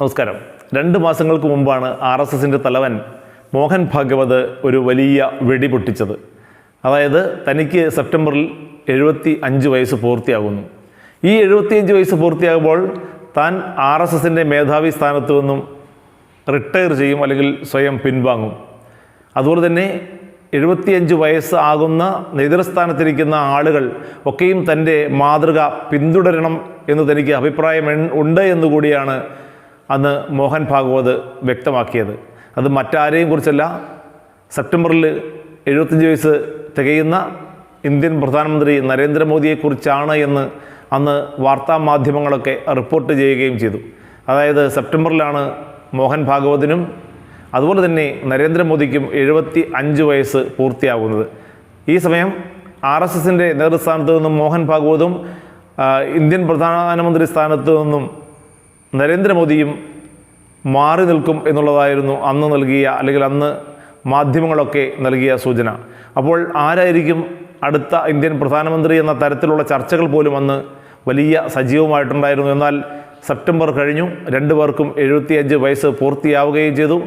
നമസ്കാരം. രണ്ട് മാസങ്ങൾക്ക് മുമ്പാണ് ആർ എസ് എസിന്റെ തലവൻ മോഹൻ ഭാഗവത് ഒരു വലിയ വെടി പൊട്ടിച്ചത്. അതായത് തനിക്ക് സെപ്റ്റംബറിൽ എഴുപത്തി അഞ്ച് വയസ്സ് പൂർത്തിയാകുന്നു. ഈ എഴുപത്തിയഞ്ച് വയസ്സ് പൂർത്തിയാകുമ്പോൾ താൻ ആർ എസ് എസിന്റെ മേധാവി സ്ഥാനത്തു നിന്നും റിട്ടയർ ചെയ്യും അല്ലെങ്കിൽ സ്വയം പിൻവാങ്ങും. അതുപോലെ തന്നെ എഴുപത്തിയഞ്ച് വയസ്സ് ആകുന്ന നേതൃസ്ഥാനത്തിരിക്കുന്ന ആളുകൾ ഒക്കെയും തന്റെ മാതൃക പിന്തുടരണം എന്ന് തനിക്ക് അഭിപ്രായം ഉണ്ട് എന്നുകൂടിയാണ് അന്ന് മോഹൻ ഭാഗവത് വ്യക്തമാക്കിയത്. അത് മറ്റാരെയും കുറിച്ചല്ല സെപ്റ്റംബറിൽ എഴുപത്തഞ്ച് വയസ്സ് തികയുന്ന ഇന്ത്യൻ പ്രധാനമന്ത്രി നരേന്ദ്രമോദിയെക്കുറിച്ചാണ് എന്ന് അന്ന് വാർത്താ മാധ്യമങ്ങളൊക്കെ റിപ്പോർട്ട് ചെയ്യുകയും ചെയ്തു. അതായത് സെപ്റ്റംബറിലാണ് മോഹൻ ഭാഗവതിനും അതുപോലെ തന്നെ നരേന്ദ്രമോദിക്കും എഴുപത്തി അഞ്ച് വയസ്സ് പൂർത്തിയാകുന്നത് ഈ സമയം ആർ എസ് എസിന്റെ നേതൃസ്ഥാനത്ത് നിന്നും മോഹൻ ഭാഗവതും ഇന്ത്യൻ പ്രധാനമന്ത്രി സ്ഥാനത്ത് നിന്നും നരേന്ദ്രമോദിയും മാറി നിൽക്കും എന്നുള്ളതായിരുന്നു അന്ന് നൽകിയ അല്ലെങ്കിൽ അന്ന് മാധ്യമങ്ങളൊക്കെ നൽകിയ സൂചന. അപ്പോൾ ആരായിരിക്കും അടുത്ത ഇന്ത്യൻ പ്രധാനമന്ത്രി എന്ന തരത്തിലുള്ള ചർച്ചകൾ പോലും അന്ന് വലിയ സജീവമായിട്ടുണ്ടായിരുന്നു. എന്നാൽ സെപ്റ്റംബർ കഴിഞ്ഞു രണ്ടു പേർക്കും എഴുപത്തിയഞ്ച് വയസ്സ് പൂർത്തിയാവുകയും ചെയ്തു.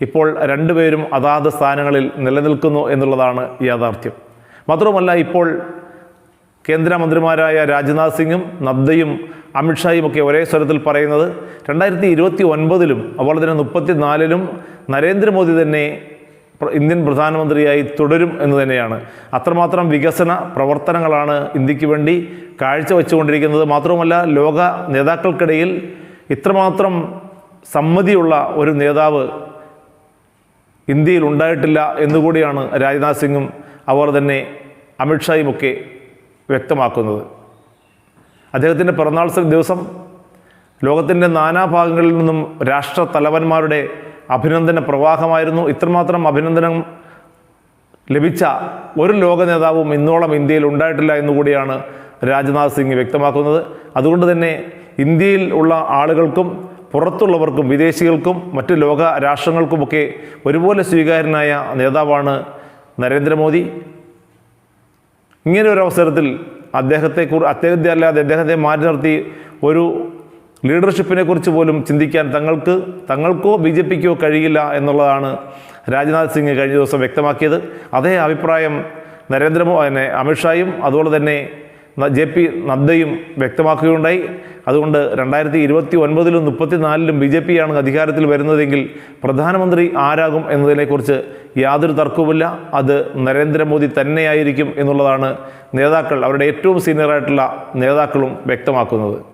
ഇപ്പോൾ രണ്ടുപേരും അതാത് സ്ഥാനങ്ങളിൽ നിലനിൽക്കുന്നു എന്നുള്ളതാണ് യാഥാർത്ഥ്യം. മാത്രവുമല്ല ഇപ്പോൾ കേന്ദ്രമന്ത്രിമാരായ രാജ്നാഥ് സിംഗും നദ്ദയും അമിത്ഷായും ഒക്കെ ഒരേ സ്വരത്തിൽ പറയുന്നത് രണ്ടായിരത്തി ഇരുപത്തി ഒൻപതിലും അതുപോലെ തന്നെ മുപ്പത്തിനാലിലും നരേന്ദ്രമോദി തന്നെ ഇന്ത്യൻ പ്രധാനമന്ത്രിയായി തുടരും എന്ന് തന്നെയാണ്. അത്രമാത്രം വികസന പ്രവർത്തനങ്ങളാണ് ഇന്ത്യയ്ക്ക് വേണ്ടി കാഴ്ചവെച്ചുകൊണ്ടിരിക്കുന്നത് മാത്രവുമല്ല ലോക നേതാക്കൾക്കിടയിൽ ഇത്രമാത്രം സമ്മതിയുള്ള ഒരു നേതാവ് ഇന്ത്യയിൽ ഉണ്ടായിട്ടില്ല എന്നുകൂടിയാണ് രാജ്നാഥ് സിംഗും അതുപോലെ തന്നെ അമിത്ഷായുമൊക്കെ വ്യക്തമാക്കുന്നത്. അദ്ദേഹത്തിന്റെ പിറന്നാൾ ദിവസം ലോകത്തിന്റെ നാനാഭാഗങ്ങളിൽ നിന്നും രാഷ്ട്ര തലവന്മാരുടെ അഭിനന്ദന പ്രവാഹമായിരുന്നു. ഇത്രമാത്രം അഭിനന്ദനം ലഭിച്ച ഒരു ലോക നേതാവും ഇന്നോളം ഇന്ത്യയിൽ ഉണ്ടായിട്ടില്ല എന്നുകൂടിയാണ് രാജ്നാഥ് സിംഗ് വ്യക്തമാക്കുന്നത്. അതുകൊണ്ട് തന്നെ ഇന്ത്യയിൽ ഉള്ള ആളുകൾക്കും പുറത്തുള്ളവർക്കും വിദേശികൾക്കും മറ്റ് ലോക രാഷ്ട്രങ്ങൾക്കുമൊക്കെ ഒരുപോലെ സ്വീകാര്യനായ നേതാവാണ് നരേന്ദ്രമോദി. ഇങ്ങനെ ഒരു അവസരത്തിൽ അദ്ദേഹത്തെ അദ്ദേഹത്തെ അല്ലാതെ അദ്ദേഹത്തെ മാറ്റി നിർത്തി ഒരു ലീഡർഷിപ്പിനെ കുറിച്ച് പോലും ചിന്തിക്കാൻ തങ്ങൾക്ക് തങ്ങൾക്കോ ബി ജെ പിക്കോ കഴിയില്ല എന്നുള്ളതാണ് രാജ്നാഥ് സിംഗ് കഴിഞ്ഞ ദിവസം വ്യക്തമാക്കിയത്. അതേ അഭിപ്രായം നരേന്ദ്രമോ അമിത്ഷായും അതുപോലെ തന്നെ ജെ പി നദ്ദയും വ്യക്തമാക്കുകയുണ്ടായി. അതുകൊണ്ട് രണ്ടായിരത്തി ഇരുപത്തി ഒൻപതിലും മുപ്പത്തിനാലിലും ബി ജെ പിയാണ് അധികാരത്തിൽ വരുന്നതെങ്കിൽ പ്രധാനമന്ത്രി ആരാകും എന്നതിനെക്കുറിച്ച് യാതൊരു തർക്കവുമില്ല. അത് നരേന്ദ്രമോദി തന്നെയായിരിക്കും എന്നുള്ളതാണ് നേതാക്കൾ അവരുടെ ഏറ്റവും സീനിയറായിട്ടുള്ള നേതാക്കളും വ്യക്തമാക്കുന്നത്.